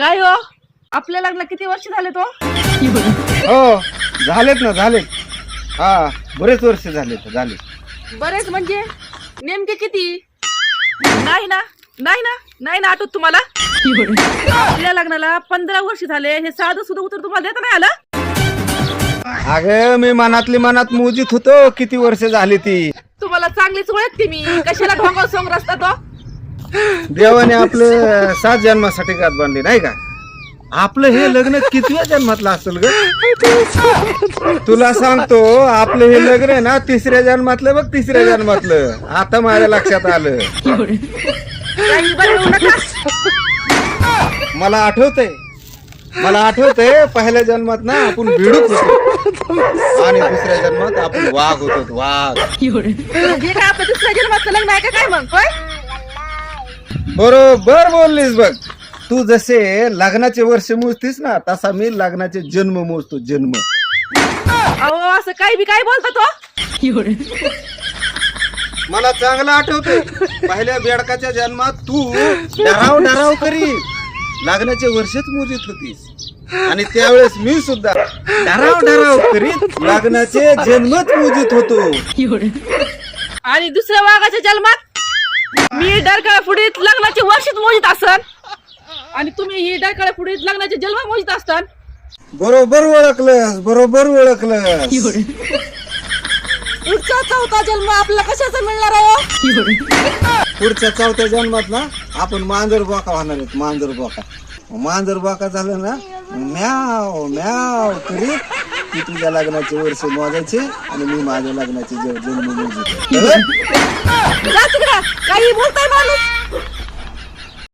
काय हो? आपल्या लग्नाला किती वर्ष झाले तो हो झालेत ना झालेत. हा बरेच वर्ष झालेत झाले बरेच म्हणजे? नेमके किती? नाही ना नाही ना नाही ना आठवत तुम्हाला? आपल्या लग्नाला पंधरा वर्ष झाले हे साधं सुद्धा उत्तर तुम्हाला देता नाही आलं? अगं मी मनातली मनात मोजित होतो किती वर्ष झाली ती. तुम्हाला चांगलीच ओळखते मी. कशाला ढोंगा सोंग रस्ता तो देवाने आपलं सात जन्मासाठी गात बांधली नाही का? आपलं हे लग्न कितव्या जन्मातलं असेल ग? तुला सांगतो आपलं हे लग्न आहे ना तिसऱ्या जन्मातलं बघ तिसऱ्या जन्मातलं. आता माझ्या लक्षात आलं. मला आठवतंय. मला आठवतंय पहिल्या जन्मात ना आपण भिडूक होतो. आणि दुसऱ्या जन्मात आपण वाघ होतो वाघ. दुसऱ्या जन्माचं लग्न आहे का काय मग? बरोबर बोललीस बघ. तू जसे लग्नाचे वर्ष मोजतीस ना तसा मी लग्नाचे जन्म मोजतो जन्म. अहो असं काही बी काय बोलता तो? मला चांगलं आठवतंय. पहिल्या बेडकाच्या जन्मात तू डराव डराव करी लग्नाचे वर्षच मोजित होतीस. आणि त्यावेळेस मी सुद्धा डराव डराव करीत लग्नाचे जन्मच मोजित होतो. आणि दुसऱ्या वाघाच्या जन्मात? मी डरकाळ्या पुढीत लग्नाचे वर्षच मोजित असन आणि तुम्ही ही डरकाळ्या पुढीत लग्नाचे जन्म मोजित असतान. बरोबर ओळखलंस बरोबर ओळखलं पुढचा चौथा जन्म आपला कशाचा मिळणार आहे हो? पुढच्या चौथ्या जन्मात ना आपण मांजर बोका होणार आहेत मांजर बोका. मांजर बोका झालं ना म्याव म्याव करीत ती तुझ्या लग्नाचे वर्ष मोजायचे आणि मी माझ्या लग्नाचे ज- जन्म मोजायचे. जा. काही बोलताय माणूस?